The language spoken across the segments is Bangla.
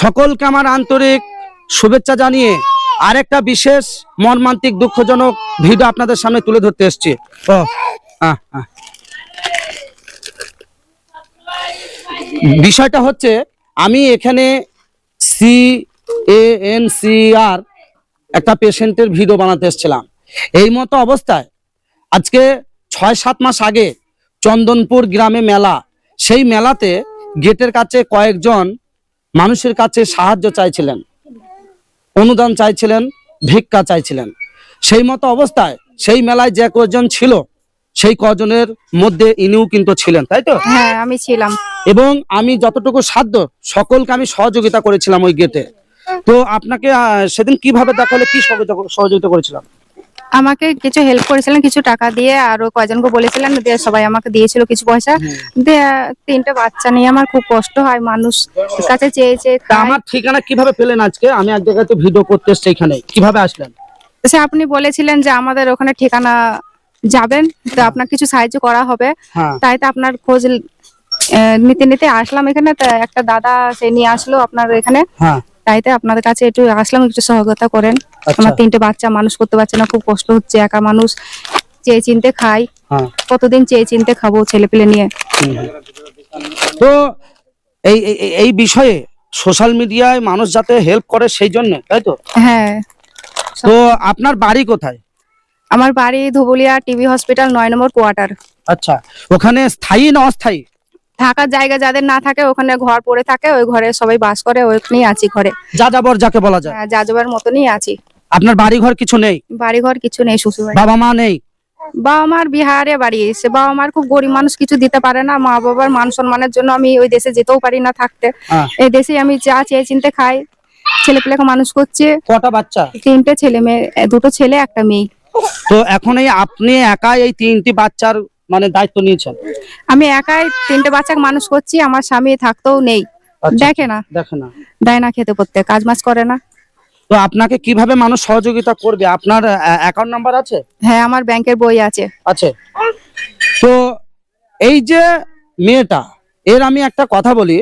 সকলকে আমার আন্তরিক শুভেচ্ছা জানিয়ে আরেকটা বিশেষ মর্মান্তিক দুঃখজনক ভিডিও আপনাদের সামনে তুলে ধরতে এসছি। বিষয়টা হচ্ছে, আমি এখানে সি এন সি আর একটা পেশেন্টের ভিডিও বানাতে এসেছিলাম এই মতো অবস্থায় আজকে ছয় সাত মাস আগে চন্দনপুর গ্রামে মেলা, সেই মেলাতে গেটের কাছে কয়েকজন মানুষের কাছে সাহায্য চাইছিলেন অনুদান চাইছিলেন ভিক্ষা চাইছিলেন। সেই মতো অবস্থায় সেই মেলায় যে কজন ছিল সেই কজনের মধ্যে ইনিও কিন্তু ছিলেন তাই তো? হ্যাঁ আমি ছিলাম। এবং আমি যতটুকু সাধ্য সকলকে আমি সহযোগিতা করেছিলাম ওই গেটে। তো আপনাকে সেদিন কীভাবে দেখালে কি সহযোগিতা- সহযোগিতা করেছিলাম? আমাকে কিছু হেল্প করেছিলেন কিছু টাকা দিয়ে আর কয়জনকে বলেছিলেন দিয়ে সবাই আমাকে দিয়েছিল কিছু পয়সা। দিয়ে তিনটে বাচ্চা নিয়ে আমার খুব কষ্ট হয় মানুষ কাছে চেয়ে চেয়ে আমার ঠিকানা কীভাবে পেলেন আজকে? আমি এক জায়গাতে ভিডিও করতে এসছি এখানে। কীভাবে আসলেন? সে আপনি বলেছিলেন যে আমাদের ওখানে ঠিকানা যাবেন তো আপনার কিছু সাহায্য করা হবে। হ্যাঁ। তাই তো আপনার খোঁজ নিতে নিতে আসলাম এখানে। তা একটা দাদা সে নিয়ে আসলো আপনার এখানে। হ্যাঁ। তাই তো আপনাদের কাছে একটু আসলাম একটু সহযোগিতা করেন। আচ্ছা। আমার তিনটে বাচ্চা মানুষ করতে পারছে না খুব কষ্ট হচ্ছে একা মানুষ চেয়ে চিনতে খাই। হ্যাঁ। কতদিন চেয়ে চিনতে খাব ছেলে পেলে নিয়ে তো এই এই- এই- এই বিষয়ে সোশ্যাল মিডিয়ায় মানুষ যাতে হেল্প করে সেই জন্য তাই তো? হ্যাঁ। তো আপনার বাড়ি কোথায়? আমার বাড়ি ধুবুলিয়া টিভি হসপিটাল নয় নম্বর কোয়ার্টার। আচ্ছা ওখানে স্থায়ী না অস্থায়ী? থাকার জায়গা যাদের না থাকে ওখানে ঘর পড়ে থাকে ওই ঘরে সবাই বাস করে ওইখানেই আছি ঘরে। যা যাবর যাকে বলা যায়। হ্যাঁ, যাজবার মতনই আছি। আপনার বাড়ি ঘর কিছু নেই? বাড়ি ঘর কিছু নেই শ্বশুর বাড়ি বাবা মা নেই? বাবা মার বিহারে বাড়ি এসে বাবা মার খুব গরিব মানুষ কিছু দিতে পারে না। মা বাবার মান সম্মানের জন্য আমি ওই দেশে যেতেও পারি না থাকতে। হ্যাঁ। এই দেশে আমি যা চেয়ে চিনতে খাই ছেলে পেলেকে মানুষ করছে। কটা বাচ্চা? তিনটে ছেলে মেয়ে দুটো ছেলে একটা মেয়ে। তো এখন এই আপনি একাই এই তিনটি বাচ্চার মানে দায়িত্ব নিয়েছেন? আমি একাই তিনটে বাচ্চাকে মানুষ করছি আমার স্বামী থাকতেও নেই। আচ্ছা। দেখে না। দেখে না। দেয় না খেতে করতে কাজ মাজ করে না। তো আপনাকে কীভাবে মানুষ সহযোগিতা করবে? আপনার অ্যাকাউন্ট নাম্বার আছে? হ্যাঁ আমার ব্যাংকের বই আছে। আছে। তো এই যে মেয়েটা এর আমি একটা কথা বলি।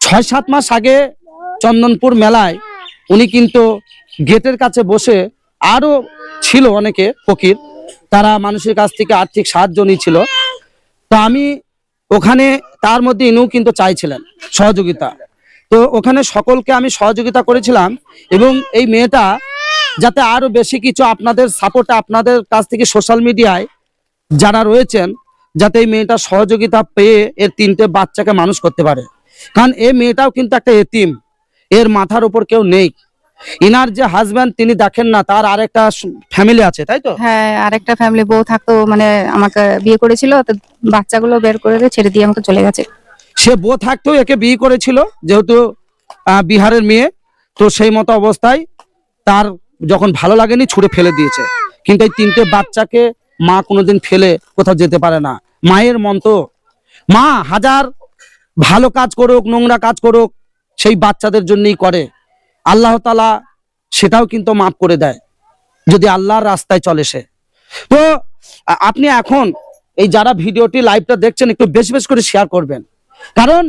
ছয় সাত মাস আগে চন্দনপুর মেলায় উনি কিন্তু গেটের কাছে বসে আরও ছিল অনেকে ফকির। তারা মানুষের কাছ থেকে আর্থিক সাহায্য নিয়েছিল তো আমি ওখানে, তার মধ্যে ইনিও কিন্তু চাইছিলেন সহযোগিতা। তো ওখানে সকলকে আমি সহযোগিতা করেছিলাম এবং এই মেয়েটা যাতে আরও বেশি কিছু আপনাদের সাপোর্টে আপনাদের কাছ থেকে সোশ্যাল মিডিয়ায় যারা রয়েছেন, যাতে এই মেয়েটা সহযোগিতা পেয়ে এর তিনটে বাচ্চাকে মানুষ করতে পারে। কারণ এই মেয়েটাও কিন্তু একটা এতিম। এর মাথার উপর কেউ নেই। ইনার যে হাজব্যান্ড তিনি দেখেন না তার আরেকটা ফ্যামিলি আছে তাই তো? হ্যাঁ আরেকটা ফ্যামিলি বউ থাকতো মানে আমাকে বিয়ে করেছিল তো বাচ্চাগুলো বের করে দিয়ে ছেড়ে দিয়ে আমাকে চলে গেছে। সে বউ থাকতেও একে বিয়ে করেছিল যেহেতু বিহারের মেয়ে তো সেই মতো অবস্থায় তার যখন ভালো লাগেনি ছুঁড়ে ফেলে দিয়েছে। কিন্তু এই তিনটে বাচ্চাকে মা কোনোদিন ফেলে কোথাও যেতে পারে না। মায়ের মন তো মা হাজার ভালো কাজ করুক নোংরা কাজ করুক সেই বাচ্চাদের জন্যই করে। আল্লাহ তালা সেটাও কিন্তু মাফ করে দেয়, যদি আল্লাহর রাস্তায় চলে সে। তো, আপনি এখন এই যারা ভিডিওটি, লাইভটা দেখছেন, একটু বেশ বেশ করে শেয়ার করবেন। কারণ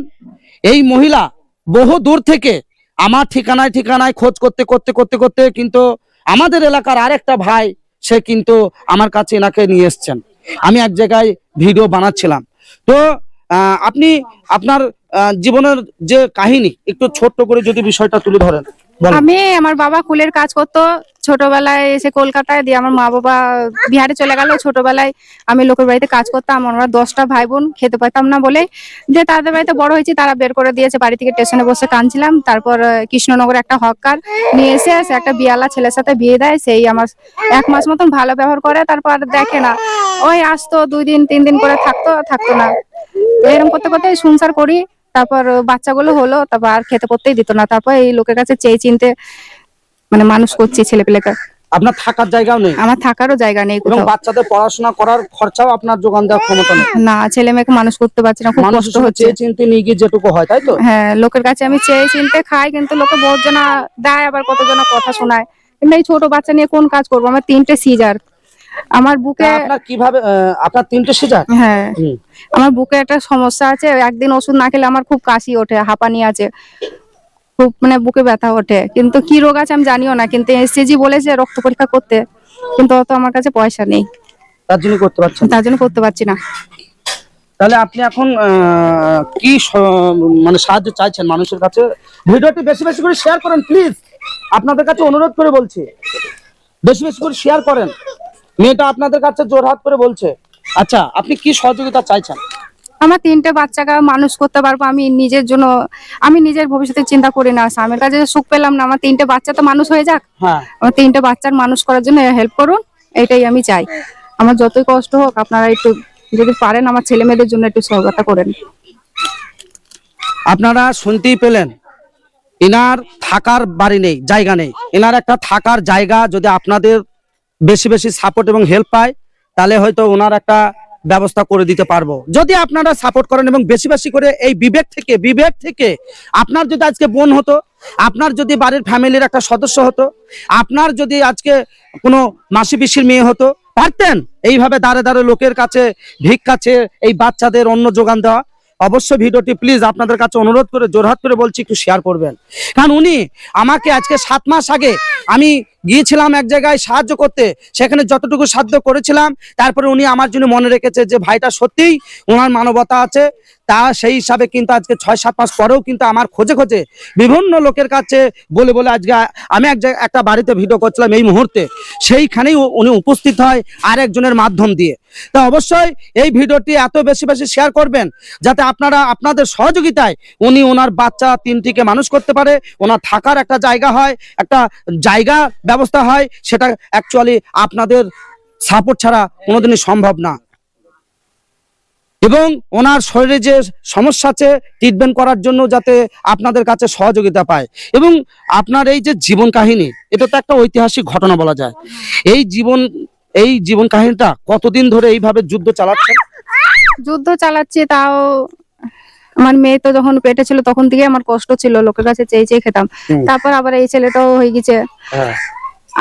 এই মহিলা বহু দূর থেকে আমার ঠিকানায় ঠিকানায় খোঁজ করতে করতে করতে করতে কিন্তু আমাদের এলাকার আরেকটা ভাই, সে কিন্তু আমার কাছে এনাকে নিয়ে এসছেন। আমি এক জায়গায় ভিডিও বানাচ্ছিলাম। তো আপনি আপনার জীবনের যে কাহিনী, একটু ছোট্ট করে যদি বিষয়টা তুলে ধরেন। আমি আমার বাবা কুলের কাজ করতো। ছোটবেলায় এসে কলকাতায় দিয়ে আমার মা বাবা বিহারে চলে গেল। ছোটবেলায় আমি লোকের বাড়িতে কাজ করতাম। আমরা দশটা ভাই বোন খেতে পারতাম না বলে যে তাদের বাড়িতে বড় হয়েছি, তারা বের করে দিয়েছে। বাড়ি থেকে স্টেশনে বসে কাঁদছিলাম। তারপর কৃষ্ণনগরে একটা হকার নিয়ে এসে সে একটা বিয়ালা ছেলের সাথে বিয়ে দেয়। সেই আমার এক মাস মতন ভালো ব্যবহার করে। তারপর দেখে না। ওই আসতো দুই দিন, তিন দিন করে থাকতো থাকতো না। এরকম করতে করতে সংসার করি। তারপর বাচ্চাগুলো হলো তারপর আর খেতে করতেই দিত না। তারপর এই লোকের কাছে চেয়ে চিনতে মানে মানুষ করছি ছেলে পেলেকে আপনার থাকার জায়গাও নেই? আমার থাকারও জায়গা নেই এবং বাচ্চাদের পড়াশোনা করার খরচাও আপনার যোগান দেওয়ার ক্ষমতা নেই? না ছেলে মেয়েকে মানুষ করতে পারছি না খুব কষ্ট হচ্ছে। চেয়ে চিনতে নিয়ে গিয়ে যেটুকু হয় তাই তো? হ্যাঁ লোকের কাছে আমি চেয়ে চিনতে খাই কিন্তু লোকে বহুত জনা দেয় আবার কতজনা কথা শোনায়। কিন্তু এই ছোট বাচ্চা নিয়ে কোন কাজ করব? আমার তিনটে সিজার। আমার বুকে কীভাবে আপনার তিনটে সিজার হ্যাঁ। আমার বুকে একটা সমস্যা আছে একদিন ওষুধ না খেলে আমার খুব কাশি ওঠে হাঁপানি আছে। খুব মানে বুকে ব্যথা ওঠে। কিন্তু কি রোগ আছে আমি জানিও না কিন্তু এসসিজি বলেছে রক্ত পরীক্ষা করতে। কিন্তু অত আমার কাছে পয়সা নেই। তার জন্য করতে পারছেন না। তার জন্য করতে পারছি না। তাহলে আপনি এখন কি মানে সাহায্য চাইছেন মানুষের কাছে? ভিডিওটি বেশি বেশি করে শেয়ার করেন প্লিজ আপনাদের কাছে অনুরোধ করে বলছি। বেশি বেশি করে শেয়ার করেন। মেয়েটা আপনাদের কাছে জোরহাত করে বলছে। আচ্ছা আপনি কি সহযোগিতা চাইছেন? আমার তিনটে বাচ্চাকে মানুষ করতে পারব আমি নিজের জন্য আমি নিজের ভবিষ্যতে চিন্তা করি না। স্বামীর কাছে সুখ পেলাম না আমার তিনটে বাচ্চা তো মানুষ হয়ে যাক। হ্যাঁ। আমার তিনটে বাচ্চার মানুষ করার জন্য হেল্প করুন এটাই আমি চাই। আমার যতই কষ্ট হোক আপনারা একটু যদি পারেন আমার ছেলে মেয়েদের জন্য একটু সহযোগিতা করেন। আপনারা শুনতেই পেলেন এনার থাকার বাড়ি নেই জায়গা নেই। এনার একটা থাকার জায়গা যদি আপনাদের বেশি বেশি সাপোর্ট এবং হেল্প পায়, তাহলে হয়তো ওনার একটা ব্যবস্থা করে দিতে পারব। যদি আপনারা সাপোর্ট করেন এবং বেশি বেশি করে এই বিবেক থেকে বিবেক থেকে আপনার যদি আজকে বোন হতো, আপনার যদি বাড়ির ফ্যামিলির একটা সদস্য হতো, আপনার যদি আজকে কোনো মাসি পিসির মেয়ে হতো, পারতেন এইভাবে দাঁড়ে দাঁড়ে লোকের কাছে ভিক কাছে এই বাচ্চাদের অন্য যোগান দেওয়া। অবশ্য ভিডিওটি প্লিজ আপনাদের কাছে অনুরোধ করে জোরহাত করে বলছি, একটু শেয়ার করবেন। কারণ উনি আমাকে আজকে সাত মাস আগে আমি গিয়েছিলাম এক জায়গায় সাহায্য করতে। সেখানে যতটুকু সাধ্য করেছিলাম, তারপরে উনি আমার জন্য মনে রেখেছে যে, ভাইটা সত্যিই ওনার মানবতা আছে। তা সেই হিসাবে কিন্তু আজকে ছয়, সাত মাস পরেও কিন্তু আমার খোঁজে খোঁজে বিভিন্ন লোকের কাছে বলে বলে আজকে আমি এক জায়গায় একটা বাড়িতে ভিডিও করছিলাম এই মুহূর্তে। সেইখানেই উনি উপস্থিত হয় আরেকজনের মাধ্যম দিয়ে। তা অবশ্যই এই ভিডিওটি এত বেশি বেশি শেয়ার করবেন যাতে আপনারা, আপনাদের সহযোগিতায় উনি ওনার বাচ্চা তিনটিকে মানুষ করতে পারে। ওনার থাকার একটা জায়গা হয়, একটা জায়গা ব্যবস্থা হয় সেটা অ্যাকচুয়ালি আপনাদের সাপোর্ট ছাড়া কোনোদিনই সম্ভব না। এবং ওনার শরীরে যে সমস্যা আছে ট্রিটমেন্ট করার জন্য যাতে আপনাদের কাছে সহযোগিতা পায়। এবং আপনার এই যে জীবন কাহিনী এটা তো একটা ঐতিহাসিক ঘটনা বলা যায়। এই জীবন এই জীবন কাহিনীটা কতদিন ধরে এইভাবে যুদ্ধ চালাচ্ছেন যুদ্ধ চালাচ্ছি তাও আমার মেয়ে তো যখন পেটে ছিল তখন থেকে আমার কষ্ট ছিল লোকের কাছে চেয়ে চেয়ে খেতাম। তারপর আবার এই ছেলেটাও হয়ে গেছে।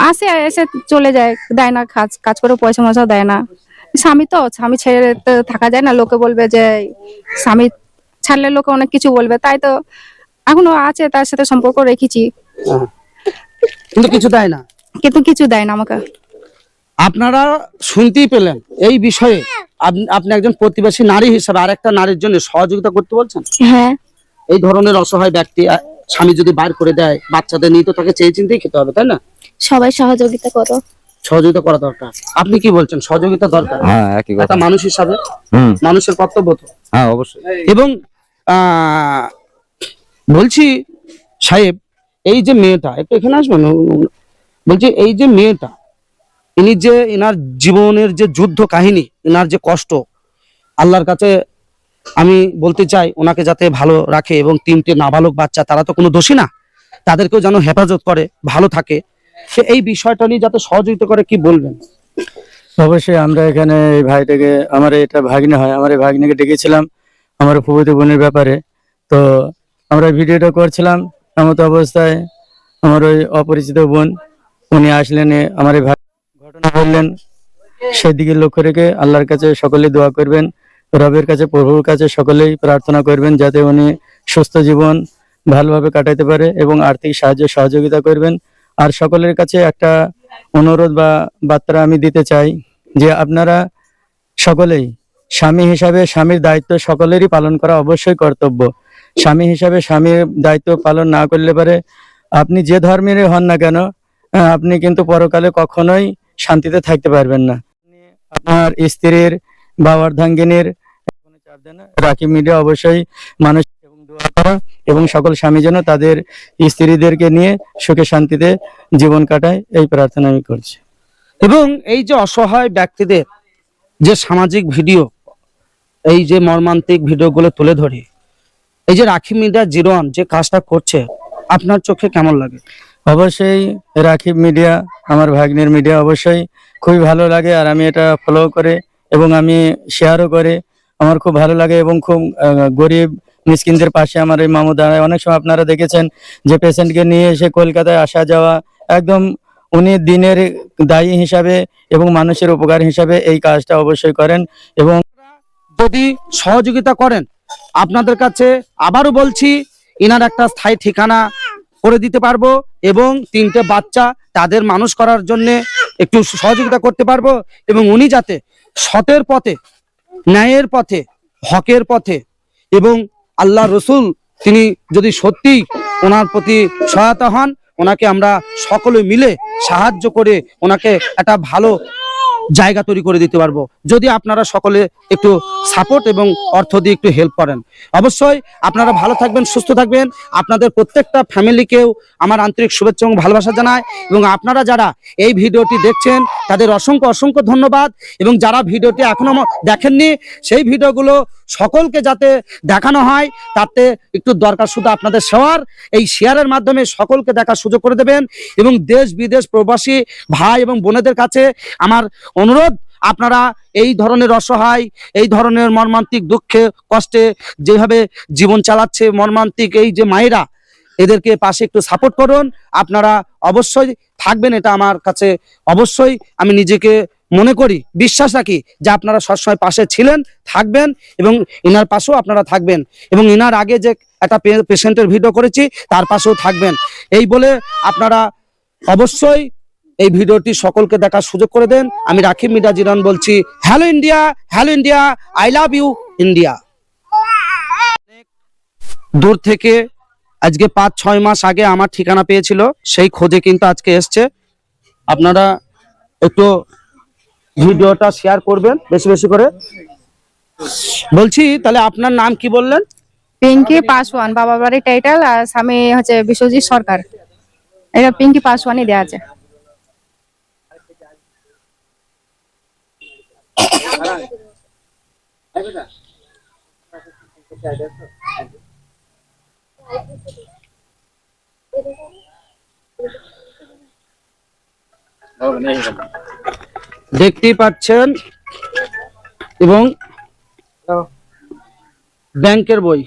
আসে এসে চলে যায় দেয় না কাজ কাজ করে পয়সা ময়সা দেয় না। স্বামী তো স্বামী ছেড়ে তো থাকা যায় না লোকে বলবে যে স্বামী ছাড়লে লোকে অনেক কিছু বলবে তাই তো এখনও আছে তার সাথে সম্পর্ক রেখেছি। কিন্তু কিছু দেয় না। কিন্তু কিছু দেয় না আমাকে। আপনারা শুনতেই পেলেন এই বিষয়ে আপ- আপনি একজন প্রতিবেশী নারী হিসাবে আরেকটা নারীর জন্য সহযোগিতা করতে বলছেন? হ্যাঁ। এই ধরনের অসহায় ব্যক্তি স্বামী যদি বাইর করে দেয় বাচ্চাদের নিয়ে তো তাকে চেয়ে চিন্তেই খেতে হবে তাই না? সবাই সহযোগিতা করো। সহযোগিতা করা দরকার। আপনি কি বলছেন? সহযোগিতা দরকার? হ্যাঁ একই কথা। একটা মানুষ হিসাবে? হুম। মানুষের কর্তব্য তো। হ্যাঁ অবশ্যই। এবং আহ, বলছি সাহেব এই যে মেয়েটা একটু এখানে আসবেন? বলছি এই যে মেয়েটা ইনি যে এনার জীবনের যে যুদ্ধ কাহিনী এনার যে কষ্ট আল্লাহর কাছে আমি বলতে চাই ওনাকে যাতে ভালো রাখে এবং তিনটে নাবালক বাচ্চা তারা তো কোনো দোষী না তাদেরকেও যেন হেফাজত করে ভালো থাকে। সে এই বিষয়টা নিয়ে যাতে সহযোগিতা করে কি বলবেন? অবশ্যই আমরা এখানে এই ভাইটাকে, আমার এটা ভাগ্নে হয়, আমার এই ভাগ্নেকে ডেকেছিলাম আমার ফুবতী বোনের ব্যাপারে। তো আমরা ভিডিওটা করছিলাম, এমত অবস্থায় আমার ওই অপরিচিত বোন, উনি আসলেন আমার এই ভাই ঘটনা বললেন। সেদিকে লক্ষ্য রেখে আল্লাহর কাছে সকলেই দোয়া করবেন, রবের কাছে, প্রভুর কাছে সকলেই প্রার্থনা করবেন, যাতে উনি সুস্থ জীবন ভালোভাবে কাটাতে পারে এবং আর্থিক সাহায্য সহযোগিতা করবেন। আর সকলের কাছে একটা অনুরোধ বা বার্তা আমি দিতে চাই যে আপনারা সকলেই স্বামী হিসাবে স্বামীর দায়িত্ব সকলেরই পালন করা অবশ্যই কর্তব্য। স্বামী হিসাবে স্বামীর দায়িত্ব পালন না করলে পারে আপনি যে ধর্মের হন না কেন আপনি কিন্তু পরকালে কখনোই শান্তিতে থাকতে পারবেন না। আপনার স্ত্রীর বা অর্ধাঙ্গিনীর। রাখি মিডিয়া অবশ্যই মানুষ এবং দোয়া করা। এবং সকল স্বামী যেন তাদের স্ত্রীদেরকে নিয়ে সুখে শান্তিতে জীবন কাটায় এই প্রার্থনা আমি করছি। এবং এই যে অসহায় ব্যক্তিদের যে সামাজিক ভিডিও এই যে মর্মান্তিক ভিডিওগুলো তুলে ধরি এই যে রাখি মিডিয়া জিরো যে কাজটা করছে আপনার চোখে কেমন লাগে? অবশ্যই রাখিব মিডিয়া আমার ভাগ্নের মিডিয়া অবশ্যই খুবই ভালো লাগে আর আমি এটা ফলো করে এবং আমি শেয়ারও করে আমার খুব ভালো লাগে এবং খুব গরিব মিসকিনদের পাশে আমার এই মামু দাঁড়ায়। অনেক সময় আপনারা দেখেছেন যে পেশেন্টকে নিয়ে এসে কলকাতায় আসা যাওয়া একদম উনি দিনের দায়ী হিসাবে এবং মানুষের উপকার হিসাবে এই কাজটা অবশ্যই করেন এবং যদি সহযোগিতা করেন, আপনাদের কাছে আবারও বলছি, ইনার একটা স্থায়ী ঠিকানা করে দিতে পারব এবং তিনটে বাচ্চা তাদের মানুষ করার জন্য একটু সহযোগিতা করতে পারব এবং উনি যাতে সতের পথে, ন্যায়ের পথে, হকের পথে এবং আল্লাহ রসুল, তিনি যদি সত্যি ওনার প্রতি সহায়তা হন, ওনাকে আমরা সকলে মিলে সাহায্য করে ওনাকে একটা ভালো জায়গা তৈরি করে দিতে পারব। যদি আপনারা সকলে একটু সাপোর্ট এবং অর্থ দিয়ে একটু হেল্প করেন। অবশ্যই আপনারা ভালো থাকবেন, সুস্থ থাকবেন। আপনাদের প্রত্যেকটা ফ্যামিলিকেও আমার আন্তরিক শুভেচ্ছা এবং ভালোবাসা জানায় এবং আপনারা যারা এই ভিডিওটি দেখছেন, তাদের অসংখ্য অসংখ্য ধন্যবাদ। এবং যারা ভিডিওটি এখনও ম- দেখেননি, সেই ভিডিওগুলো সকলকে যাতে দেখানো হয়, তাতে একটু দরকার শুধু আপনাদের সেবার। এই শেয়ারের মাধ্যমে সকলকে দেখার সুযোগ করে দেবেন। এবং দেশ বিদেশ প্রবাসী ভাই এবং বোনেদের কাছে আমার অনুরোধ, আপনারা এই ধরনের অসহায়, এই ধরনের মর্মান্তিক দুঃখে, কষ্টে যেভাবে জীবন চালাচ্ছে মর্মান্তিক এই যে মায়েরা, এদেরকে পাশে একটু সাপোর্ট করুন। আপনারা অবশ্যই থাকবেন, এটা আমার কাছে অবশ্যই আমি নিজেকে মনে করি, বিশ্বাস রাখি যে আপনারা সবসময় পাশে ছিলেন, থাকবেন এবং ইনার পাশেও আপনারা থাকবেন এবং ইনার আগে যে একটা পেশেন্টের ভিডিও করেছি, তার পাশেও থাকবেন। এই বলে আপনারা অবশ্যই এই ভিডিওটি সকলকে দেখার সুযোগ করে দেন। আমি রাখিব মিডা জিরান বলছি hello India hello India I love you India দূর থেকে আজকে পাঁচ, ছয় মাস আগে আমার ঠিকানা পেয়েছিল, সেই খোঁজে কিন্তু আজকে এসছে। আপনারা একটু ভিডিওটা শেয়ার করবেন বেশি বেশি করে। বলছি, তাহলে আপনার নাম কি বললেন? পিঙ্কি পাসওয়ান বাবা বাড়ির টাইটেল আর স্বামী হচ্ছে বিশ্বজিৎ সরকার। এটা পিঙ্কি পাসওয়ানই দেওয়া আছে। দেখতেই পাচ্ছেন এবং ব্যাংকের বই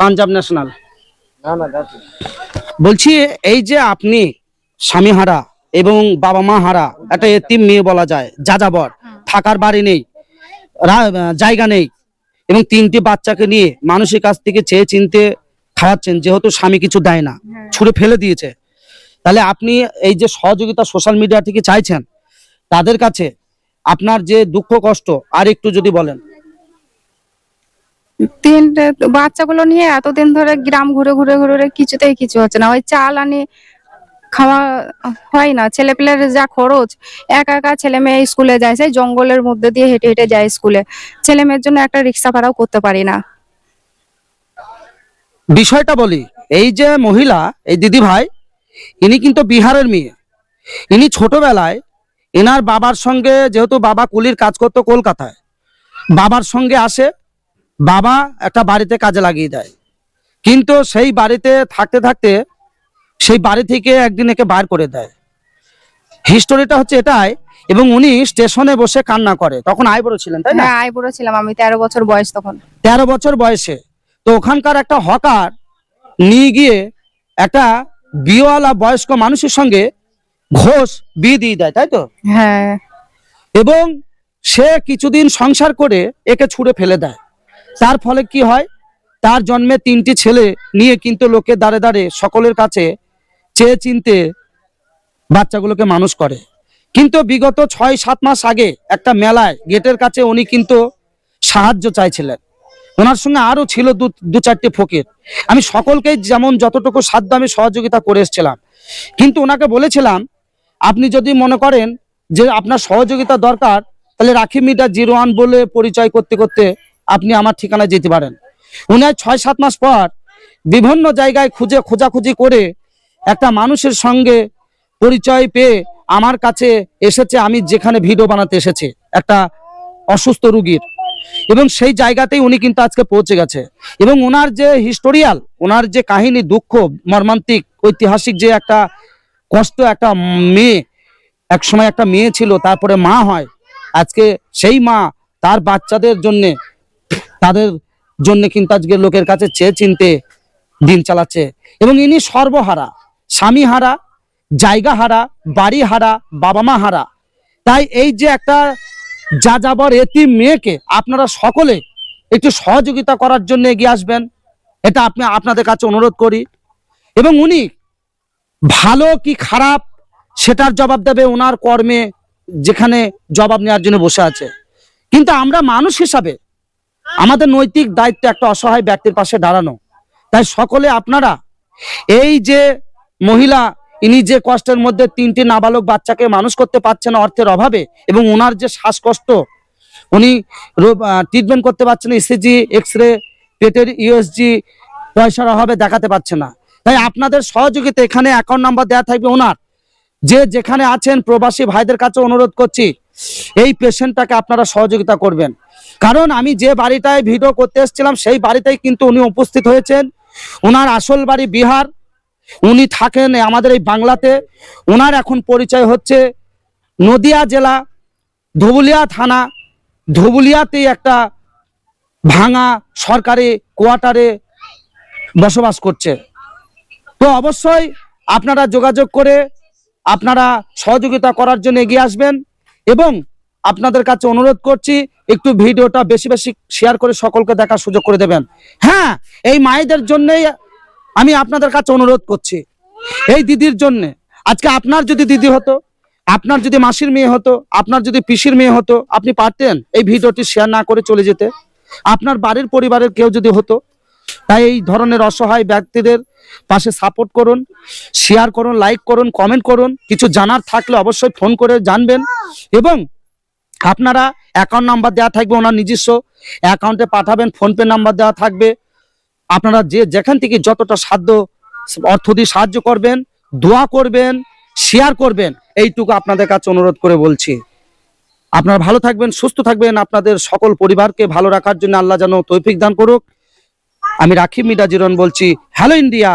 পাঞ্জাব ন্যাশনাল। বলছি এই যে আপনি স্বামী হারা এবং বাবা মা হারা একটা এতিম মেয়ে বলা যায় যাযাবর থাকার বাড়ি নেই জায়গা নেই এবং তিনটি বাচ্চাকে নিয়ে মানুষের কাছ থেকে চেয়ে চিনতে খাওয়াচ্ছেন যেহেতু স্বামী কিছু দেয় না ছুঁড়ে ফেলে দিয়েছে। তাহলে আপনি এই যে সহযোগিতা সোশ্যাল মিডিয়া থেকে চাইছেন তাদের কাছে আপনার যে দুঃখ কষ্ট আর একটু যদি বলেন। তিনটে বাচ্চাগুলো নিয়ে এতদিন ধরে গ্রাম ঘুরে ঘুরে ঘুরে কিছুতেই কিছু হচ্ছে না। ওই চাল আনি খাওয়া হয় না। ছেলে পেলের যা খরচ, একা একা ছেলে মেয়ে স্কুলে যায়, সেই জঙ্গলের মধ্যে দিয়ে হেঁটে হেঁটে যায় স্কুলে। ছেলে মেয়ের জন্য একটা রিক্সা ভাড়াও করতে পারি না। বিষয়টা বলি, এই যে মহিলা, এই দিদি ভাই ইনি কিন্তু বিহারের মেয়ে। ইনি ছোটবেলায় এনার বাবার সঙ্গে, যেহেতু বাবা কুলির কাজ করতো কলকাতায়, বাবার সঙ্গে আসে, বাবা একটা বাড়িতে কাজে লাগিয়ে দেয়। কিন্তু সেই বাড়িতে থাকতে থাকতে সেই বাড়ি থেকে একদিন একে বার করে দেয়। হিস্টোরিটা হচ্ছে এটাই এবং উনি স্টেশনে বসে কান্না করে। তখন আইবড় ছিলেন তাই না? হ্যাঁ আই বুড়ো ছিলাম আমি তেরো বছর বয়স তখন। তেরো বছর বয়সে। তো ওখানকার একটা হকার নিয়ে গিয়ে একটা বিয়েওয়ালা বয়স্ক মানুষের সঙ্গে ঘোষ বিয়ে দিয়ে দেয় তাই তো? হ্যাঁ। এবং সে কিছুদিন সংসার করে একে ছুঁড়ে ফেলে দেয়। তার ফলে কি হয়? তার জন্মে তিনটি ছেলে নিয়ে কিন্তু লোকে দাঁড়ে দাঁড়ে সকলের কাছে চেয়ে চিনতে বাচ্চাগুলোকে মানুষ করে। কিন্তু বিগত ছয়, সাত মাস আগে একটা মেলায় গেটের কাছে উনি কিন্তু সাহায্য চাইছিলেন। ওনার সঙ্গে আরও ছিল দু চারটে ফকির। আমি সকলকেই যেমন যতটুকু সাধ্য আমি সহযোগিতা করে এসেছিলাম। কিন্তু ওনাকে বলেছিলাম, আপনি যদি মনে করেন যে আপনার সহযোগিতা দরকার, তাহলে রাখি মিটার জিরো ওয়ান বলে পরিচয় করতে করতে আপনি আমার ঠিকানায় যেতে পারেন। উনি ছয়, সাত মাস পর বিভিন্ন জায়গায় খুঁজে খোঁজাখুঁজি করে একটা মানুষের সঙ্গে পরিচয় পেয়ে আমার কাছে এসেছে, আমি যেখানে ভিডিও বানাতে এসেছি, একটা অসুস্থ রুগীর। এবং সেই জায়গাতেই উনি কিন্তু আজকে পৌঁছে গেছে। এবং ওনার যে হিস্টোরিয়াল ওনার যে কাহিনী, দুঃখ, মর্মান্তিক, ঐতিহাসিক যে একটা কষ্ট, একটা মেয়ে এক সময় একটা মেয়ে ছিল, তারপরে মা হয়। আজকে সেই মা তার বাচ্চাদের জন্যে, তাদের জন্য কিন্তু আজকে লোকের কাছে চেয়ে চিনতে দিন চালাচ্ছে। এবং ইনি সর্বহারা। স্বামী হারা, জায়গা হারা, বাড়ি হারা, বাবা মা হারা। তাই এই যে একটা যা যাবার এতি মেয়েকে আপনারা সকলে একটু সহযোগিতা করার জন্য এগিয়ে আসবেন, এটা আপনি আপনাদের কাছে অনুরোধ করি। এবং উনি ভালো কি খারাপ সেটার জবাব দেবে ওনার কর্মে যেখানে জবাব নেওয়ার জন্য বসে আছে। কিন্তু আমরা মানুষ হিসাবে আমাদের নৈতিক দায়িত্ব একটা অসহায় ব্যক্তির পাশে দাঁড়ানো। তাই সকলে আপনারা এই যে মহিলা, ইনি যে কষ্টের মধ্যে তিনটি নাবালক বাচ্চাকে মানুষ করতে পারছেন অর্থের অভাবে এবং ওনার যে শ্বাসকষ্ট, উনি ট্রিটমেন্ট করতে পারছেন ইসিজি এক্স রে পেটের ইউএসজি পয়সার অভাবে দেখাতে পারছে না। তাই আপনাদের সহযোগিতা এখানে অ্যাকাউন্ট নাম্বার দেওয়া থাকবে ওনার যে যেখানে আছেন প্রবাসী ভাইদের কাছে অনুরোধ করছি, এই পেশেন্টটাকে আপনারা সহযোগিতা করবেন। কারণ আমি যে বাড়িটায় ভিডিও করতে এসেছিলাম, সেই বাড়িতেই কিন্তু উনি উপস্থিত হয়েছেন। ওনার আসল বাড়ি বিহার। উনি থাকেন আমাদের এই বাংলাতে। ওনার এখন পরিচয় হচ্ছে নদিয়া জেলা ধুবুলিয়া থানা। ধুবুলিয়াতেই একটা ভাঙা সরকারি কোয়ার্টারে বসবাস করছে। তো অবশ্যই আপনারা যোগাযোগ করে আপনারা সহযোগিতা করার জন্য এগিয়ে আসবেন এবং আপনাদের কাছে অনুরোধ করছি, একটু ভিডিওটা বেশি বেশি শেয়ার করে সকলকে দেখার সুযোগ করে দেবেন। হ্যাঁ এই মায়েদের জন্যই আমি আপনাদের কাছে অনুরোধ করছি, এই দিদির জন্য। আজকে আপনার যদি দিদি হতো, আপনার যদি মাসির মেয়ে হতো, আপনার যদি পিসির মেয়ে হতো, আপনি পারতেন এই ভিডিওটি শেয়ার না করে চলে যেতে? আপনার বাড়ির পরিবারের কেউ যদি হতো, তাই এই ধরনের অসহায় ব্যক্তিদের পাশে সাপোর্ট করুন শেয়ার করুন লাইক করুন কমেন্ট করুন। কিছু জানার থাকলে অবশ্যই ফোন করে জানবেন। এবং আপনারা অ্যাকাউন্ট নাম্বার দেওয়া থাকবে ওনার নিজস্ব। অ্যাকাউন্টে পাঠাবেন ফোনপে নাম্বার দেওয়া থাকবে। আপনারা যে যেখান থেকে যতটা সাধ্য অর্থ দিয়ে সাহায্য করবেন, দোয়া করবেন শেয়ার করবেন, এইটুকু আপনাদের কাছে অনুরোধ করে বলছি। আপনারা ভালো থাকবেন, সুস্থ থাকবেন, আপনাদের সকল পরিবারকে ভালো রাখার জন্য আল্লাহ যেন তৈফিক দান করুক। আমি রাখি মিডা জিরন বলছি, হ্যালো ইন্ডিয়া!